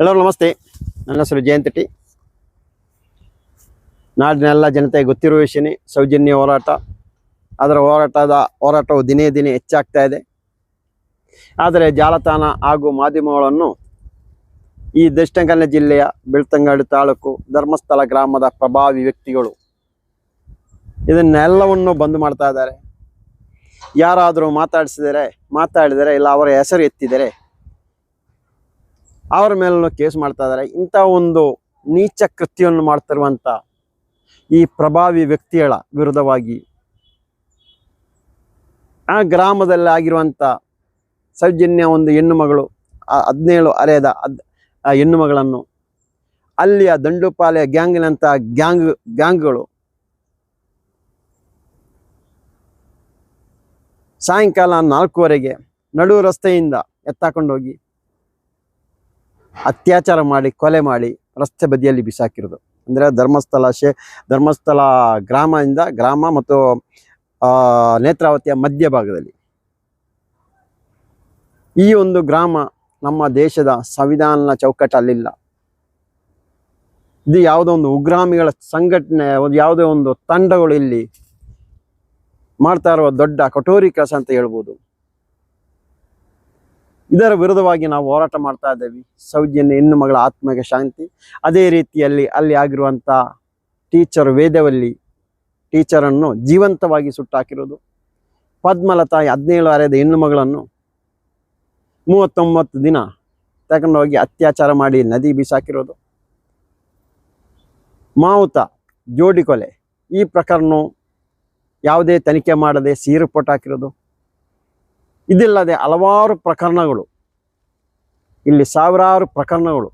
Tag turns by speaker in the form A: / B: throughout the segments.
A: ಎಲ್ಲರೂ ನಮಸ್ತೆ. ನನ್ನ ಹೆಸರು ಜಯಂತ ಟಿ. ನಾಡಿನ ಎಲ್ಲ ಜನತೆಗೆ ಗೊತ್ತಿರುವ ವಿಷಯನೇ ಸೌಜನ್ಯ ಹೋರಾಟ. ಅದರ ಹೋರಾಟದ ಹೋರಾಟವು ದಿನೇ ದಿನೇ ಹೆಚ್ಚಾಗ್ತಾ ಇದೆ. ಆದರೆ ಜಾಲತಾಣ ಹಾಗೂ ಮಾಧ್ಯಮಗಳನ್ನು ಈ ದಕ್ಷಿಣ ಜಿಲ್ಲೆಯ ಬೆಳ್ತಂಗಡಿ ತಾಲೂಕು ಧರ್ಮಸ್ಥಳ ಗ್ರಾಮದ ಪ್ರಭಾವಿ ವ್ಯಕ್ತಿಗಳು ಇದನ್ನೆಲ್ಲವನ್ನು ಬಂದ್ ಮಾಡ್ತಾ ಇದ್ದಾರೆ. ಯಾರಾದರೂ ಮಾತಾಡಿಸಿದರೆ, ಮಾತಾಡಿದರೆ ಇಲ್ಲ, ಅವರ ಹೆಸರು ಎತ್ತಿದರೆ ಅವರ ಮೇಲೂ ಕೇಸ್ ಮಾಡ್ತಾ ಇದ್ದಾರೆ ಇಂಥ ಒಂದು ನೀಚ ಕೃತ್ಯವನ್ನು ಮಾಡ್ತಿರುವಂಥ ಈ ಪ್ರಭಾವಿ ವ್ಯಕ್ತಿಗಳ ವಿರುದ್ಧವಾಗಿ ಆ ಗ್ರಾಮದಲ್ಲಿ ಆಗಿರುವಂಥ ಸೌಜನ್ಯ ಒಂದು ಹೆಣ್ಣು ಮಗಳು ಹದಿನೇಳು ಅರೆಯದ ಅದ್ ಆ ಹೆಣ್ಣು ಮಗಳನ್ನು ಅಲ್ಲಿಯ ದಂಡುಪಾಲೆಯ ಗ್ಯಾಂಗ್ನಂಥ ಗ್ಯಾಂಗ್, ಗ್ಯಾಂಗ್ಗಳು ಸಾಯಂಕಾಲ ನಾಲ್ಕೂವರೆಗೆ ನಡು ರಸ್ತೆಯಿಂದ ಎತ್ತಾಕೊಂಡೋಗಿ ಅತ್ಯಾಚಾರ ಮಾಡಿ, ಕೊಲೆ ಮಾಡಿ ರಸ್ತೆ ಬದಿಯಲ್ಲಿ ಬಿಸಾಕಿರೋದು. ಅಂದರೆ ಧರ್ಮಸ್ಥಳ ಶೇ, ಧರ್ಮಸ್ಥಳ ಗ್ರಾಮದಿಂದ ಗ್ರಾಮ ಮತ್ತು ನೇತ್ರಾವತಿಯ ಮಧ್ಯಭಾಗದಲ್ಲಿ. ಈ ಒಂದು ಗ್ರಾಮ ನಮ್ಮ ದೇಶದ ಸಂವಿಧಾನ ಚೌಕಟ್ಟಲ್ಲಿಲ್ಲ. ಇದು ಯಾವುದೋ ಒಂದು ಉಗ್ರಾಮಿಗಳ ಸಂಘಟನೆ, ಒಂದು ಯಾವುದೇ ಒಂದು ತಂಡಗಳು ಇಲ್ಲಿ ಮಾಡ್ತಾ ಇರುವ ದೊಡ್ಡ ಕಠೋರಿ ಕೆಲಸ ಅಂತ ಹೇಳ್ಬೋದು. ಇದರ ವಿರುದ್ಧವಾಗಿ ನಾವು ಹೋರಾಟ ಮಾಡ್ತಾ ಇದ್ದೇವೆ. ಸೌಜನ್ಯ ಹೆಣ್ಣು ಮಗಳ ಆತ್ಮಕ್ಕೆ ಶಾಂತಿ. ಅದೇ ರೀತಿಯಲ್ಲಿ ಅಲ್ಲಿ ಆಗಿರುವಂಥ ಟೀಚರ್ ವೇದವಲ್ಲಿ ಟೀಚರನ್ನು ಜೀವಂತವಾಗಿ ಸುಟ್ಟಾಕಿರೋದು ಪದ್ಮಲತಾ ಹದಿನೇಳು ಅರೆದ ಹೆಣ್ಣು ಮಗಳನ್ನು ಮೂವತ್ತೊಂಬತ್ತು ದಿನ ತಗೊಂಡೋಗಿ ಅತ್ಯಾಚಾರ ಮಾಡಿ ನದಿ ಬಿಸಾಕಿರೋದು ಮಾವುತ, ಜೋಡಿ ಕೊಲೆ ಈ ಪ್ರಕರಣ ಯಾವುದೇ ತನಿಖೆ ಮಾಡದೆ ಸೀರು ಪೊಟ್ಟಾಕಿರೋದು ಇದಿಲ್ಲದೆ ಹಲವಾರು ಪ್ರಕರಣಗಳು. ಇಲ್ಲಿ ಸಾವಿರಾರು ಪ್ರಕರಣಗಳು.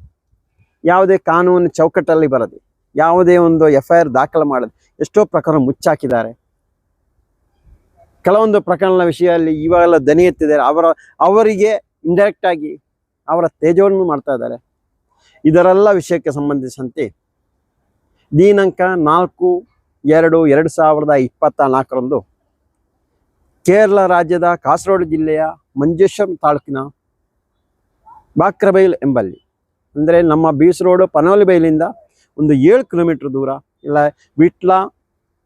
A: ಯಾವುದೇ ಕಾನೂನು ಚೌಕಟ್ಟಲ್ಲಿ ಬರದೆ, ಯಾವುದೇ ಒಂದು ಎಫ್ ಐ ಆರ್ ದಾಖಲು ಮಾಡದೆ ಎಷ್ಟೋ ಪ್ರಕರಣ ಮುಚ್ಚಾಕಿದ್ದಾರೆ. ಕೆಲವೊಂದು ಪ್ರಕರಣಗಳ ವಿಷಯದಲ್ಲಿ ಇವಾಗೆಲ್ಲ ದನಿ ಎತ್ತಿದ್ದಾರೆ. ಅವರ, ಅವರಿಗೆ ಇಂಡೈರೆಕ್ಟ್ ಆಗಿ ಅವರ ತೇಜವನ್ನು ಮಾಡ್ತಾ ಇದ್ದಾರೆ. ಇದರೆಲ್ಲ ವಿಷಯಕ್ಕೆ ಸಂಬಂಧಿಸಿದಂತೆ ದಿನಾಂಕ ನಾಲ್ಕು ಎರಡು ಎರಡು ಸಾವಿರದ ಇಪ್ಪತ್ತ ನಾಲ್ಕರಂದು ಕೇರಳ ರಾಜ್ಯದ ಕಾಸರಗೋಡು ಜಿಲ್ಲೆಯ ಮಂಜೇಶ್ವರ ತಾಲೂಕಿನ ಬಾಕ್ರಬೈಲ್ ಎಂಬಲ್ಲಿ. ಅಂದರೆ ನಮ್ಮ ಬೀಸ್ ರೋಡು ಪನೋಲಿ ಬೈಲಿಂದ ಒಂದು ಏಳು ಕಿಲೋಮೀಟ್ರ್ ದೂರ. ಇಲ್ಲ, ವಿಟ್ಲ,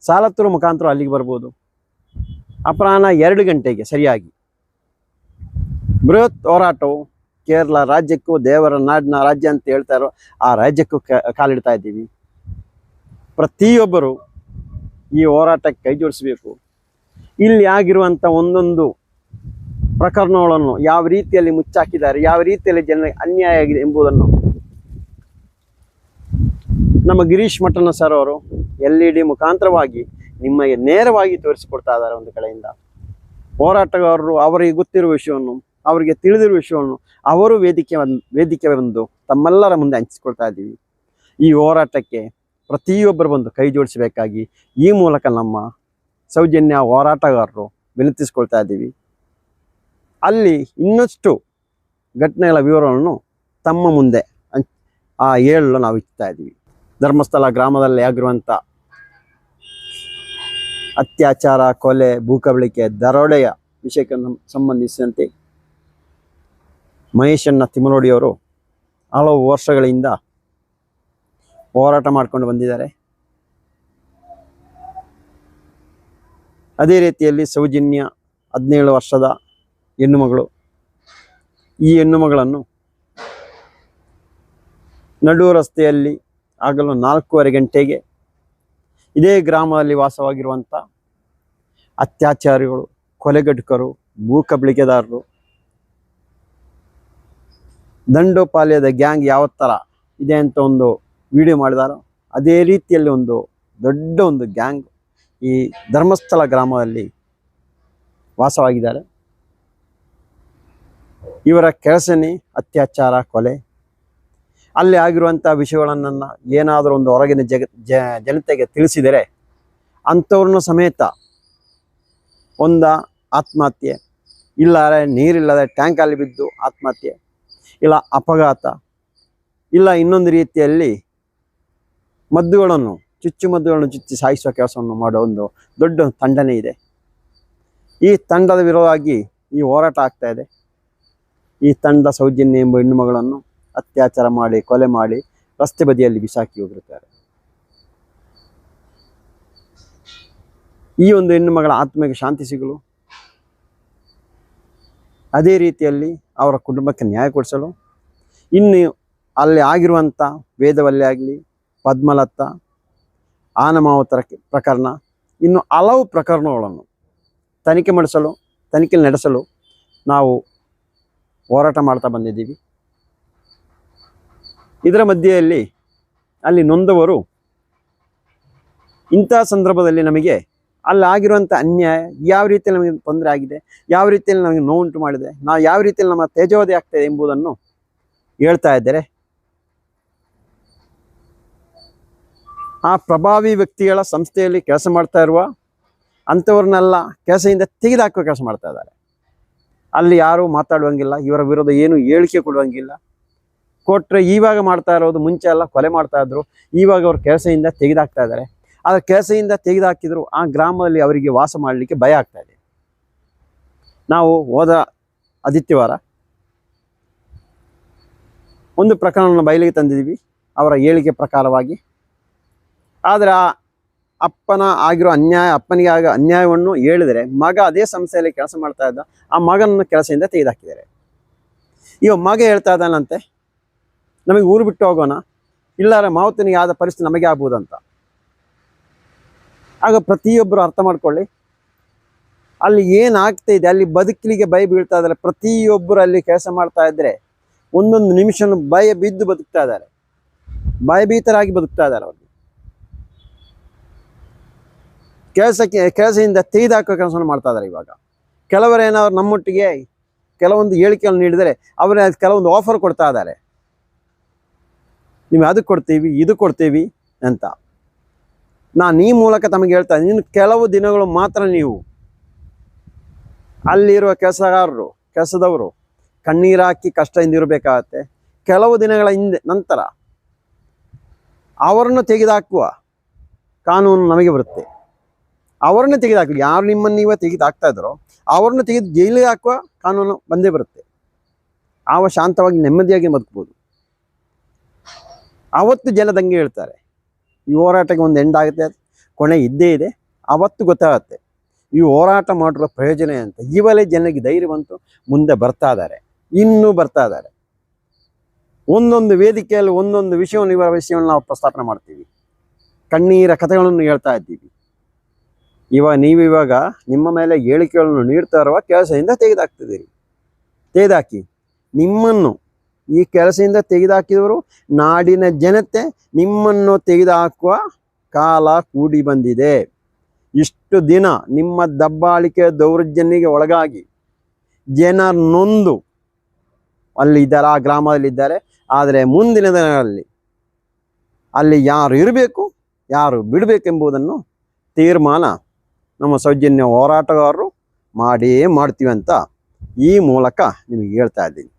A: ಸಾಲತ್ತೂರು ಮುಖಾಂತರ ಅಲ್ಲಿಗೆ ಬರ್ಬೋದು. ಅಪರಾಹ್ನ ಎರಡು ಗಂಟೆಗೆ ಸರಿಯಾಗಿ. ಬೃಹತ್ ಹೋರಾಟವು ಕೇರಳ ರಾಜ್ಯಕ್ಕೂ ದೇವರ ನಾಡಿನ ರಾಜ್ಯ ಅಂತ ಹೇಳ್ತಾರೋ ಆ ರಾಜ್ಯಕ್ಕೂ ಕಾಲಿಡ್ತಾ ಇದ್ದೀವಿ. ಪ್ರತಿಯೊಬ್ಬರು ಈ ಹೋರಾಟಕ್ಕೆ ಕೈ ಜೋಡಿಸಬೇಕು. ಇಲ್ಲಿ ಆಗಿರುವಂಥ ಒಂದೊಂದು ಪ್ರಕರಣಗಳನ್ನು ಯಾವ ರೀತಿಯಲ್ಲಿ ಮುಚ್ಚಾಕಿದ್ದಾರೆ, ಯಾವ ರೀತಿಯಲ್ಲಿ ಜನರಿಗೆ ಅನ್ಯಾಯ ಆಗಿದೆ ಎಂಬುದನ್ನು ನಮ್ಮ ಗಿರೀಶ್ ಮಠನ ಸರ್ ಅವರು ಎಲ್ ಇ ಡಿ ಮುಖಾಂತರವಾಗಿ ನಿಮಗೆ ನೇರವಾಗಿ ತೋರಿಸಿಕೊಡ್ತಾ ಇದ್ದಾರೆ ಒಂದು ಕಡೆಯಿಂದ. ಹೋರಾಟಗಾರರು ಅವರಿಗೆ ಗೊತ್ತಿರುವ ವಿಷಯವನ್ನು, ಅವರಿಗೆ ತಿಳಿದಿರುವ ವಿಷಯವನ್ನು ಅವರು ವೇದಿಕೆ ವೇದಿಕೆ ಬಂದು ತಮ್ಮೆಲ್ಲರ ಮುಂದೆ ಹಂಚಿಕೊಳ್ತಾ ಇದ್ದೀವಿ. ಈ ಹೋರಾಟಕ್ಕೆ ಪ್ರತಿಯೊಬ್ಬರು ಬಂದು ಕೈ ಜೋಡಿಸಬೇಕಾಗಿ ಈ ಮೂಲಕ ನಮ್ಮ ಸೌಜನ್ಯ ಹೋರಾಟಗಾರರು ವಿನಂತಿಸ್ಕೊಳ್ತಾ ಇದ್ದೀವಿ. ಅಲ್ಲಿ ಇನ್ನಷ್ಟು ಘಟನೆಗಳ ವಿವರವನ್ನು ತಮ್ಮ ಮುಂದೆ ಆ ಹೇಳಲು ನಾವು ಇಚ್ಛಾ ಇದ್ದೀವಿ. ಧರ್ಮಸ್ಥಳ ಗ್ರಾಮದಲ್ಲಿ ಆಗಿರುವಂಥ ಅತ್ಯಾಚಾರ, ಕೊಲೆ, ಭೂಕಬಳಿಕೆ, ದರೋಡೆಯ ವಿಷಯಕ್ಕೆ ಸಂಬಂಧಿಸಿದಂತೆ ಮಹೇಶಣ್ಣ ತಿಮ್ಮನೋಡಿಯವರು ಹಲವು ವರ್ಷಗಳಿಂದ ಹೋರಾಟ ಮಾಡ್ಕೊಂಡು ಬಂದಿದ್ದಾರೆ. ಅದೇ ರೀತಿಯಲ್ಲಿ ಸೌಜನ್ಯ ಹದಿನೇಳು ವರ್ಷದ ಹೆಣ್ಣುಮಗಳು. ಈ ಹೆಣ್ಣುಮಗಳನ್ನು ನಡು ರಸ್ತೆಯಲ್ಲಿ ಆಗಲು ನಾಲ್ಕೂವರೆ ಗಂಟೆಗೆ ಇದೇ ಗ್ರಾಮದಲ್ಲಿ ವಾಸವಾಗಿರುವಂಥ ಅತ್ಯಾಚಾರಿಗಳು, ಕೊಲೆಗಡುಕರು ಭೂಕಬಳಿಕೆದಾರರು ದಂಡೋಪಾಲ್ಯದ ಗ್ಯಾಂಗ್ ಯಾವ ಥರ ಇದೆ ಅಂತ ಒಂದು ವಿಡಿಯೋ ಮಾಡಿದಾರೋ. ಅದೇ ರೀತಿಯಲ್ಲಿ ಒಂದು ದೊಡ್ಡ ಒಂದು ಗ್ಯಾಂಗ್ ಈ ಧರ್ಮಸ್ಥಳ ಗ್ರಾಮದಲ್ಲಿ ವಾಸವಾಗಿದ್ದಾರೆ. ಇವರ ಕೆಲಸನೇ ಅತ್ಯಾಚಾರ, ಕೊಲೆ. ಅಲ್ಲಿ ಆಗಿರುವಂಥ ವಿಷಯಗಳನ್ನು ಏನಾದರೂ ಒಂದು ಹೊರಗಿನ ಜಗ ಜನತೆಗೆ ತಿಳಿಸಿದರೆ ಅಂಥವ್ರನ್ನ ಸಮೇತ ಒಂದ ಆತ್ಮಹತ್ಯೆ, ಇಲ್ಲಾರೆ ನೀರಿಲ್ಲದೆ ಟ್ಯಾಂಕಲ್ಲಿ ಬಿದ್ದು ಆತ್ಮಹತ್ಯೆ, ಇಲ್ಲ ಅಪಘಾತ, ಇಲ್ಲ ಇನ್ನೊಂದು ರೀತಿಯಲ್ಲಿ ಮದ್ದುಗಳನ್ನು ಚುಚ್ಚುಮದ್ದುಗಳನ್ನು ಚುಚ್ಚಿ ಸಾಯಿಸುವ ಕೆಲಸವನ್ನು ಮಾಡುವ ಒಂದು ದೊಡ್ಡ ತಂಡನೇ ಇದೆ. ಈ ತಂಡದ ವಿರೋಧವಾಗಿ ಈ ಹೋರಾಟ ಆಗ್ತಾ ಇದೆ. ಈ ತಂಡ ಸೌಜನ್ಯ ಎಂಬ ಹೆಣ್ಣುಮಗಳನ್ನು ಅತ್ಯಾಚಾರ ಮಾಡಿ, ಕೊಲೆ ಮಾಡಿ ರಸ್ತೆ ಬದಿಯಲ್ಲಿ ಬಿಸಾಕಿ ಹೋಗಿರುತ್ತಾರೆ. ಈ ಒಂದು ಹೆಣ್ಣು ಮಗಳ ಆತ್ಮಕ್ಕೆ ಶಾಂತಿ ಸಿಗಲು, ಅದೇ ರೀತಿಯಲ್ಲಿ ಅವರ ಕುಟುಂಬಕ್ಕೆ ನ್ಯಾಯ ಕೊಡಿಸಲು, ಇನ್ನು ಅಲ್ಲಿ ಆಗಿರುವಂಥ ವೇದವಲ್ಲಿ ಆಗಲಿ ಪದ್ಮಲತ್ತ ಆನಮಾವತರ ಪ್ರಕರಣ, ಇನ್ನು ಹಲವು ಪ್ರಕರಣಗಳನ್ನು ತನಿಖೆ ಮಾಡಿಸಲು, ತನಿಖೆ ನಡೆಸಲು ನಾವು ಹೋರಾಟ ಮಾಡ್ತಾ ಬಂದಿದ್ದೀವಿ. ಇದರ ಮಧ್ಯೆಯಲ್ಲಿ ಅಲ್ಲಿ ನೊಂದವರು ಇಂಥ ಸಂದರ್ಭದಲ್ಲಿ ನಮಗೆ ಅಲ್ಲಿ ಆಗಿರುವಂಥ ಅನ್ಯಾಯ ಯಾವ ರೀತಿಯಲ್ಲಿ ನಮಗೆ ತೊಂದರೆ ಆಗಿದೆ, ಯಾವ ರೀತಿಯಲ್ಲಿ ನಮಗೆ ನೋವುಂಟು ಮಾಡಿದೆ ನಾವು ಯಾವ ರೀತಿಯಲ್ಲಿ ನಮ್ಮ ತೇಜೋವಧಿ ಆಗ್ತದೆ ಎಂಬುದನ್ನು ಹೇಳ್ತಾ ಇದ್ದಾರೆ. ಆ ಪ್ರಭಾವಿ ವ್ಯಕ್ತಿಗಳ ಸಂಸ್ಥೆಯಲ್ಲಿ ಕೆಲಸ ಮಾಡ್ತಾ ಇರುವ ಅಂಥವ್ರನ್ನೆಲ್ಲ ಕೆಲಸದಿಂದ ತೆಗೆದುಹಾಕುವ ಕೆಲಸ ಮಾಡ್ತಾ ಇದ್ದಾರೆ. ಅಲ್ಲಿ ಯಾರೂ ಮಾತಾಡುವಂಗಿಲ್ಲ, ಇವರ ವಿರುದ್ಧ ಏನು ಹೇಳಿಕೆ ಕೊಡುವಂಗಿಲ್ಲ. ಕೊಟ್ಟರೆ ಇವಾಗ ಮಾಡ್ತಾ ಇರೋದು, ಮುಂಚೆ ಎಲ್ಲ ಕೊಲೆ ಮಾಡ್ತಾ ಇದ್ರು ಇವಾಗ ಅವ್ರ ಕೆಲಸದಿಂದ ತೆಗೆದಾಕ್ತಾ ಇದ್ದಾರೆ. ಆದರೆ ಕೆಲಸದಿಂದ ತೆಗೆದುಹಾಕಿದ್ರು ಆ ಗ್ರಾಮದಲ್ಲಿ ಅವರಿಗೆ ವಾಸ ಮಾಡಲಿಕ್ಕೆ ಭಯ ಆಗ್ತಾ ಇದೆ. ನಾವು ಹೋದ ಆದಿತ್ಯವಾರ ಒಂದು ಪ್ರಕರಣವನ್ನು ಬಯಲಿಗೆ ತಂದಿದ್ದೀವಿ. ಅವರ ಹೇಳಿಕೆ ಪ್ರಕಾರವಾಗಿ ಆದರೆ ಅಪ್ಪನ ಆಗಿರೋ ಅನ್ಯಾಯ, ಅಪ್ಪನಿಗೆ ಆಗ ಅನ್ಯಾಯವನ್ನು ಹೇಳಿದರೆ ಮಗ ಅದೇ ಸಂಸ್ಥೆಯಲ್ಲಿ ಕೆಲಸ ಮಾಡ್ತಾ ಇದ್ದ, ಆ ಮಗನನ್ನು ಕೆಲಸದಿಂದ ತೆಗೆದುಹಾಕಿದ್ದಾರೆ. ಇವ ಮಗ ಹೇಳ್ತಾ ಇದ್ದಾನಂತೆ, ನಮಗೆ ಊರು ಬಿಟ್ಟು ಹೋಗೋಣ ಇಲ್ಲಾರ ಮಾವತನಿಗೆ ಆದ ಪರಿಸ್ಥಿತಿ ನಮಗೆ ಆಗ್ಬೋದಂತ. ಆಗ ಪ್ರತಿಯೊಬ್ಬರು ಅರ್ಥ ಮಾಡ್ಕೊಳ್ಳಿ, ಅಲ್ಲಿ ಏನಾಗ್ತಾ ಇದೆ, ಅಲ್ಲಿ ಬದುಕಲಿಗೆ ಭಯ ಬೀಳ್ತಾ ಇದ್ದಾರೆ, ಪ್ರತಿಯೊಬ್ಬರು ಅಲ್ಲಿ ಕೆಲಸ ಮಾಡ್ತಾ ಇದ್ದರೆ ಒಂದೊಂದು ನಿಮಿಷನೂ ಭಯ ಬಿದ್ದು ಬದುಕ್ತಾ ಇದ್ದಾರೆ. ಭಯಭೀತರಾಗಿ ಬದುಕ್ತಾ ಇದ್ದಾರೆ ಅವರು. ಕೆಲಸಕ್ಕೆ, ಕೆಲಸದಿಂದ ತೆಗೆದುಹಾಕೋ ಕೆಲಸವನ್ನು ಮಾಡ್ತಾ ಇದ್ದಾರೆ ಇವಾಗ. ಕೆಲವರು ಏನಾದ್ರು ನಮ್ಮೊಟ್ಟಿಗೆ ಕೆಲವೊಂದು ಹೇಳಿಕೆಗಳನ್ನು ನೀಡಿದರೆ ಅವರೇ ಕೆಲವೊಂದು ಆಫರ್ ಕೊಡ್ತಾ ಇದ್ದಾರೆ. ನೀವು ಅದಕ್ಕೆ ಕೊಡ್ತೀವಿ, ಇದು ಕೊಡ್ತೀವಿ ಅಂತ. ನಾನು ಈ ಮೂಲಕ ತಮಗೆ ಹೇಳ್ತಾ ಇನ್ನು ಕೆಲವು ದಿನಗಳು ಮಾತ್ರ ನೀವು ಅಲ್ಲಿರುವ ಕೆಲಸಗಾರರು, ಕೆಲಸದವರು ಕಣ್ಣೀರಾಕಿ ಕಷ್ಟದಿಂದ ಇರಬೇಕಾಗತ್ತೆ. ಕೆಲವು ದಿನಗಳ ಹಿಂದೆ, ನಂತರ ಅವರನ್ನು ತೆಗೆದುಹಾಕುವ ಕಾನೂನು ನಮಗೆ ಬರುತ್ತೆ. ಅವರನ್ನು ತೆಗೆದುಹಾಕಲಿ ಯಾರು ನಿಮ್ಮನ್ನು ನೀವೇ ತೆಗೆದು ಹಾಕ್ತಾ ಇದ್ರೋ ಅವ್ರನ್ನ ತೆಗೆದು ಜೈಲಿಗೆ ಹಾಕುವ ಕಾನೂನು ಬಂದೇ ಬರುತ್ತೆ. ಆವ ಶಾಂತವಾಗಿ, ನೆಮ್ಮದಿಯಾಗಿ ಬದುಕ್ಬೋದು. ಅವತ್ತು ಜನ ದಂಗೆ ಹೇಳ್ತಾರೆ. ಈ ಹೋರಾಟಕ್ಕೆ ಒಂದು ಎಂಡ್ ಆಗುತ್ತೆ ಕೊನೆ ಇದ್ದೇ ಇದೆ. ಅವತ್ತು ಗೊತ್ತಾಗುತ್ತೆ. ಈ ಹೋರಾಟ ಮಾಡಿರೋ ಪ್ರಯೋಜನ ಅಂತ ಇವಲೇ ಜನರಿಗೆ ಧೈರ್ಯ ಬಂತು. ಮುಂದೆ ಬರ್ತಾ ಇದ್ದಾರೆ. ಇನ್ನೂ ಬರ್ತಾ ಇದ್ದಾರೆ. ಒಂದೊಂದು ವೇದಿಕೆಯಲ್ಲಿ ಒಂದೊಂದು ವಿಷಯವನ್ನು ಇವರ ವಿಷಯವನ್ನು ನಾವು ಪ್ರಸ್ತಾಪನೆ ಮಾಡ್ತೀವಿ. ಕಣ್ಣೀರ ಕಥೆಗಳನ್ನು ಹೇಳ್ತಾ ಇದ್ದೀವಿ. ಇವಾಗ ನೀವಿವಾಗ ನಿಮ್ಮ ಮೇಲೆ ಹೇಳಿಕೆಗಳನ್ನು ನೀಡ್ತಾ ಇರುವ ಕೆಲಸದಿಂದ ತೆಗೆದಾಕ್ತಿದ್ದೀರಿ. ತೆಗೆದಾಕಿ. ನಿಮ್ಮನ್ನು ಈ ಕೆಲಸದಿಂದ ತೆಗೆದುಹಾಕಿದವರು ನಾಡಿನ ಜನತೆ ನಿಮ್ಮನ್ನು ತೆಗೆದುಹಾಕುವ ಕಾಲ ಕೂಡಿ ಬಂದಿದೆ. ಇಷ್ಟು ದಿನ ನಿಮ್ಮ ದಬ್ಬಾಳಿಕೆ ದೌರ್ಜನ್ಯಕ್ಕೆ ಒಳಗಾಗಿ ಜನ ನೊಂದು ಅಲ್ಲಿ ಇದ್ದಾರೆ, ಆ ಗ್ರಾಮದಲ್ಲಿದ್ದಾರೆ ಆದರೆ ಮುಂದಿನ ದಿನಗಳಲ್ಲಿ ಅಲ್ಲಿ ಯಾರು ಇರಬೇಕು, ಯಾರು ಬಿಡಬೇಕೆಂಬುದನ್ನು ತೀರ್ಮಾನ ನಮ್ಮ ಸೌಜನ್ಯ ಹೋರಾಟಗಾರರು ಮಾಡೇ ಮಾಡ್ತೀವಿ ಅಂತ ಈ ಮೂಲಕ ನಿಮಗೆ ಹೇಳ್ತಾ ಇದ್ದೀನಿ.